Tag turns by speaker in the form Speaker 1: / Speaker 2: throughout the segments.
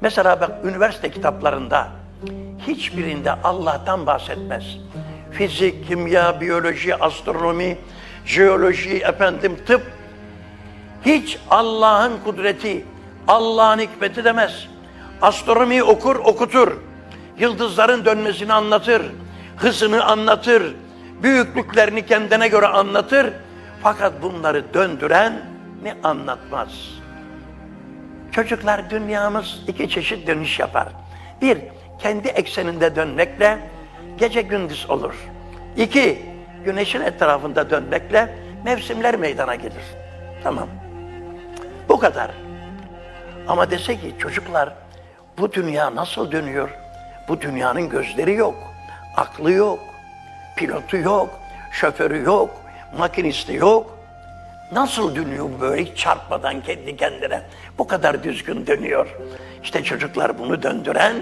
Speaker 1: Mesela bak üniversite kitaplarında hiçbirinde Allah'tan bahsetmez. Fizik, kimya, biyoloji, astronomi, jeoloji, efendim tıp hiç Allah'ın kudreti, Allah'ın hikmeti demez. Astronomi okur, okutur. Yıldızların dönmesini anlatır. Hızını anlatır. Büyüklüklerini kendine göre anlatır. Fakat bunları döndüren ne anlatmaz. Çocuklar dünyamız iki çeşit dönüş yapar. Bir, kendi ekseninde dönmekle gece gündüz olur. İki, güneşin etrafında dönmekle mevsimler meydana gelir. Tamam. Bu kadar. Ama dese ki çocuklar bu dünya nasıl dönüyor? Bu dünyanın gözleri yok, aklı yok, pilotu yok, şoförü yok, makinisti yok. Nasıl dönüyor böyle çarpmadan kendi kendine? Bu kadar düzgün dönüyor. İşte çocuklar bunu döndüren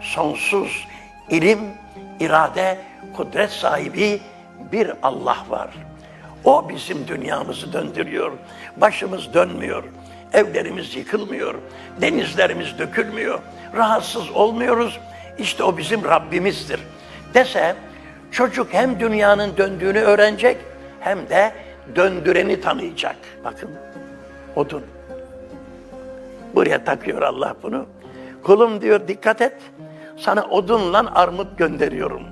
Speaker 1: sonsuz ilim, irade, kudret sahibi bir Allah var. O bizim dünyamızı döndürüyor. Başımız dönmüyor. Evlerimiz yıkılmıyor. Denizlerimiz dökülmüyor. Rahatsız olmuyoruz. İşte o bizim Rabbimizdir. Dese çocuk hem dünyanın döndüğünü öğrenecek hem de döndüreni tanıyacak. Bakın odun. Buraya takıyor Allah bunu. Kulum diyor dikkat et. Sana odunla armut gönderiyorum.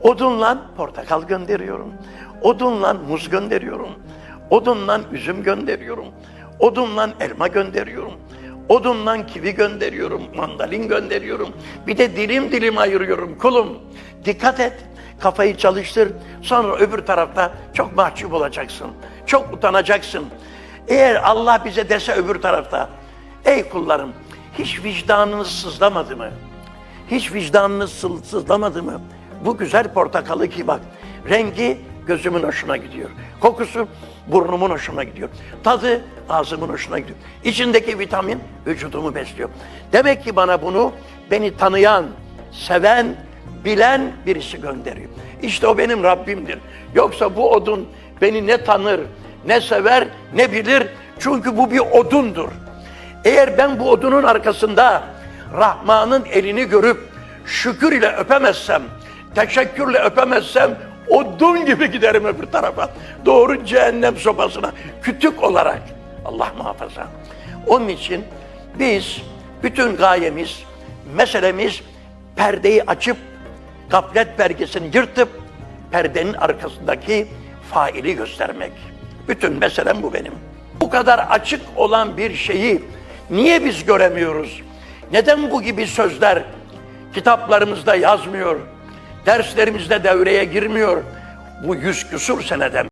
Speaker 1: Odunla portakal gönderiyorum. Odunla muz gönderiyorum. Odunla üzüm gönderiyorum. Odunla elma gönderiyorum. Odunla kivi gönderiyorum. Mandalin gönderiyorum. Bir de dilim dilim ayırıyorum. Kulum dikkat et. Kafayı çalıştır. Sonra öbür tarafta çok mahcup olacaksın. Çok utanacaksın. Eğer Allah bize dese öbür tarafta. Ey kullarım hiç vicdanınız sızlamadı mı? Hiç vicdanınız sız- sızlamadı mı? Bu güzel portakalı ki bak, rengi gözümün hoşuna gidiyor. Kokusu burnumun hoşuna gidiyor. Tadı ağzımın hoşuna gidiyor. İçindeki vitamin vücudumu besliyor. Demek ki bana bunu beni tanıyan, seven, bilen birisi gönderiyor. İşte o benim Rabbimdir. Yoksa bu odun beni ne tanır, ne sever, ne bilir. Çünkü bu bir odundur. Eğer ben bu odunun arkasında Rahman'ın elini görüp şükür ile öpemezsem, teşekkürle öpemezsem odun gibi giderim öbür tarafa. Doğru cehennem sopasına kütük olarak. Allah muhafaza. Onun için biz bütün gayemiz, meselemiz perdeyi açıp gaflet belgesini yırtıp perdenin arkasındaki faili göstermek. Bütün meselem bu benim. Bu kadar açık olan bir şeyi niye biz göremiyoruz? Neden bu gibi sözler kitaplarımızda yazmıyor? Derslerimizde devreye girmiyor? Bu yüz küsur seneden